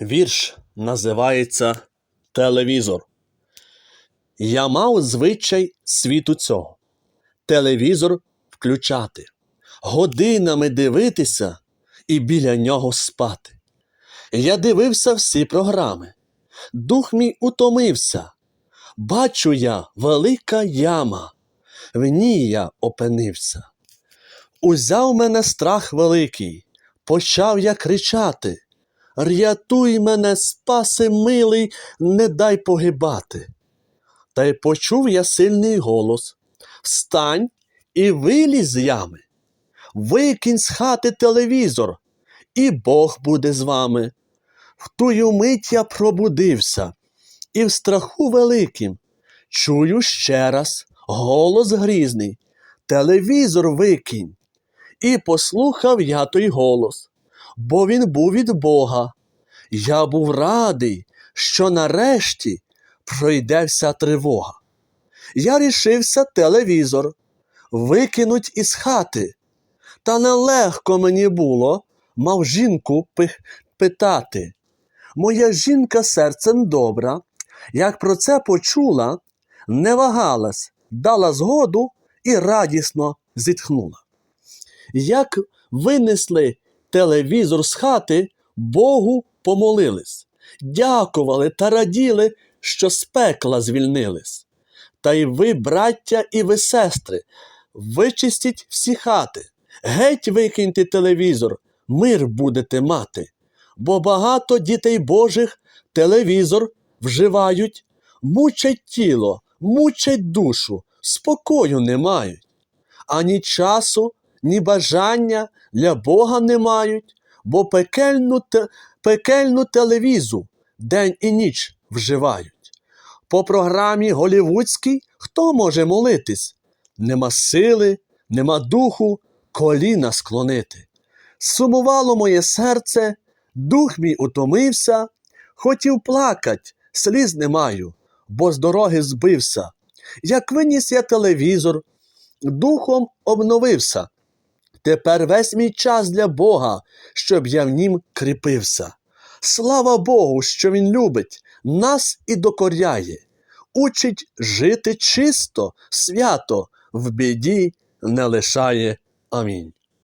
Вірш називається Телевізор. Я мав звичай світу цього. Телевізор включати, годинами дивитися і біля нього спати. Я дивився всі програми. Дух мій утомився. Бачу я велика яма, в ній я опинився. Узяв мене страх великий, почав я кричати. Рятуй мене, спаси милий, не дай погибати. Та й почув я сильний голос Встань і вилізь з ями, викинь з хати телевізор, і Бог буде з вами. В тую мить я пробудився, і в страху великим чую ще раз голос грізний, телевізор викинь. І послухав я той голос, бо він був від Бога. Я був радий, що нарешті пройде вся тривога. Я рішився телевізор викинуть із хати. Та нелегко мені було, мав жінку питати. Моя жінка серцем добра, як про це почула, не вагалась, дала згоду і радісно зітхнула. Як винесли телевізор з хати, Богу помолились, дякували та раділи, що з пекла звільнились. Та й ви, браття і ви, сестри, вичистіть всі хати, геть викиньте телевізор, мир будете мати. Бо багато дітей Божих телевізор вживають, мучать тіло, мучать душу, спокою не мають. Ані часу, ні бажання для Бога не мають, бо пекельну, те, пекельну телевізу день і ніч вживають. По програмі голівудській хто може молитись? Нема сили, нема духу коліна склонити. Сумувало моє серце, дух мій утомився, хотів плакать, сліз не маю, бо з дороги збився. Як виніс я телевізор, духом обновився. Тепер весь мій час для Бога, щоб я в нім кріпився. Слава Богу, що Він любить, нас і докоряє, учить жити чисто, свято, в біді не лишає. Амінь.